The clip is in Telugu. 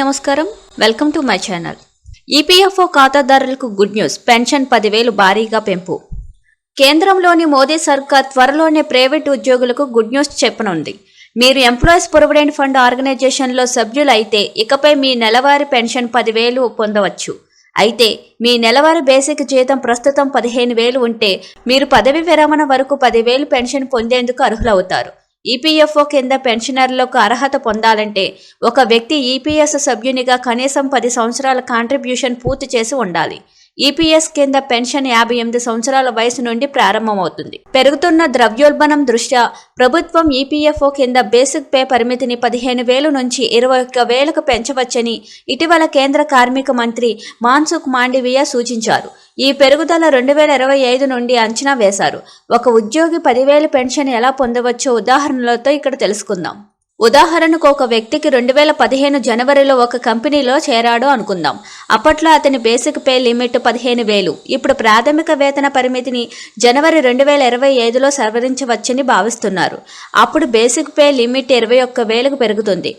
నమస్కారం. Welcome to my channel EPFO ఖాతాదారులకు గుడ్ న్యూస్ పెన్షన్ పదివేలు భారీగా పెంపు. కేంద్రంలోని మోదీ సర్కార్ త్వరలోనే ప్రైవేట్ ఉద్యోగులకు గుడ్ న్యూస్ చెప్పనుంది. మీరు ఎంప్లాయీస్ ప్రొవిడెంట్ ఫండ్ ఆర్గనైజేషన్లో సభ్యులు అయితే ఇకపై మీ నెలవారీ పెన్షన్ పదివేలు పొందవచ్చు. అయితే మీ నెలవారీ బేసిక్ జీతం ప్రస్తుతం పదిహేను వేలు ఉంటే మీరు పదవి విరమణ వరకు పదివేలు పెన్షన్ పొందేందుకు అర్హులవుతారు. ఈపీఎఫ్ఓ కింద పెన్షనర్లకు అర్హత పొందాలంటే ఒక వ్యక్తి ఈపీఎస్ సభ్యునిగా కనీసం పది సంవత్సరాల కాంట్రిబ్యూషన్ పూర్తి చేసి ఉండాలి. ఈపీఎస్ కింద పెన్షన్ యాభై ఎనిమిది సంవత్సరాల వయసు నుండి ప్రారంభమవుతుంది. పెరుగుతున్న ద్రవ్యోల్బణం దృష్ట్యా ప్రభుత్వం ఈపీఎఫ్ఓ కింద బేసిక్ పే పరిమితిని పదిహేను వేలు నుంచి ఇరవై ఒక్క వేలకు పెంచవచ్చని ఇటీవల కేంద్ర కార్మిక మంత్రి మాన్సుఖ్ మాండవీయ సూచించారు. ఈ పెరుగుదల రెండు వేల ఇరవై ఐదు నుండి అంచనా వేశారు. ఒక ఉద్యోగి పదివేల పెన్షన్ ఎలా పొందవచ్చో ఉదాహరణలతో ఇక్కడ తెలుసుకుందాం. ఉదాహరణకు ఒక వ్యక్తికి రెండు వేల పదిహేను జనవరిలో ఒక కంపెనీలో చేరాడు అనుకుందాం. అప్పట్లో అతని బేసిక్ పే లిమిట్ పదిహేను వేలు. ఇప్పుడు ప్రాథమిక వేతన పరిమితిని జనవరి రెండు వేల ఇరవై ఐదులో సవరించవచ్చని భావిస్తున్నారు. అప్పుడు బేసిక్ పే లిమిట్ ఇరవై ఒక్క వేలకు పెరుగుతుంది.